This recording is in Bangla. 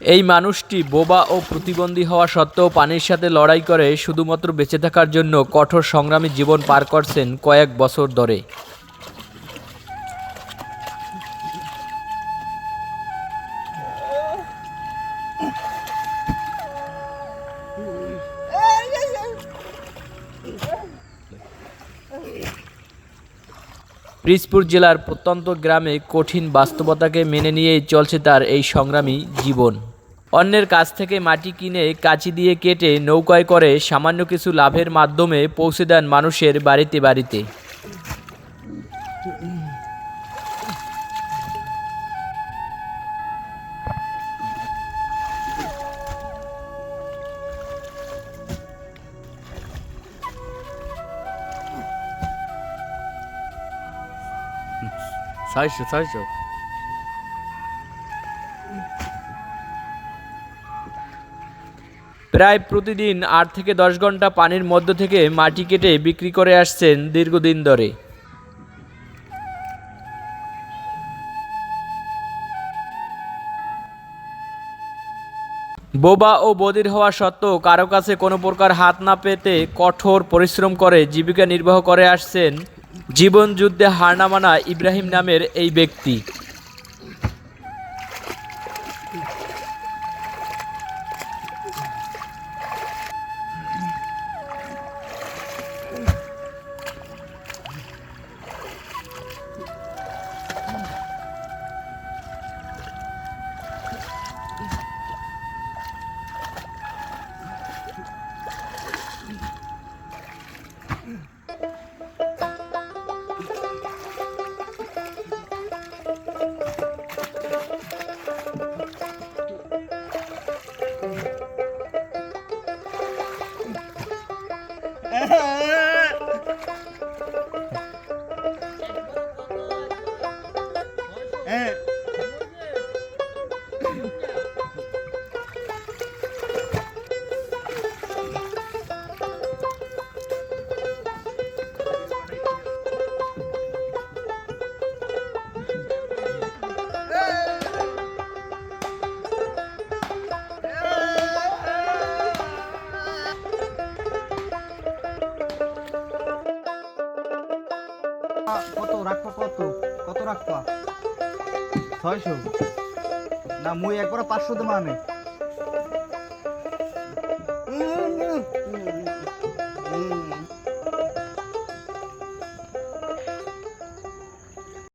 এই মানুষটি বোবা ও প্রতিবন্ধী হওয়া সত্ত্বেও পানির সাথে লড়াই করে শুধুমাত্র বেঁচে থাকার জন্য কঠোর সংগ্রামী জীবন পার করছেন কয়েক বছর ধরে। পিরিজপুর জেলার প্রত্যন্ত গ্রামে কঠিন বাস্তবতাকে মেনে নিয়েই চলছে তার এই সংগ্রামী জীবন। অন্যের কাছ থেকে মাটি কিনে কাঁচি দিয়ে কেটে নৌকায় করে সামান্য কিছু লাভের মাধ্যমে পৌঁছে দেন মানুষের বাড়িতে বাড়িতে। প্রায় প্রতিদিন আট থেকে দশ ঘণ্টা পানির মধ্য থেকে মাটি কেটে বিক্রি করে আসছেন দীর্ঘদিন ধরে। বোবা ও বদির হওয়া সত্ত্বেও কারও কাছে কোনো প্রকার হাত না পেতে কঠোর পরিশ্রম করে জীবিকা নির্বাহ করে আসছেন জীবন যুদ্ধে হার না মানা ইব্রাহিম নামের এই ব্যক্তি। কত রাখবা কত কত রাখবা ছয়শো। না মুই একবার পাঁচশো দেবো আনে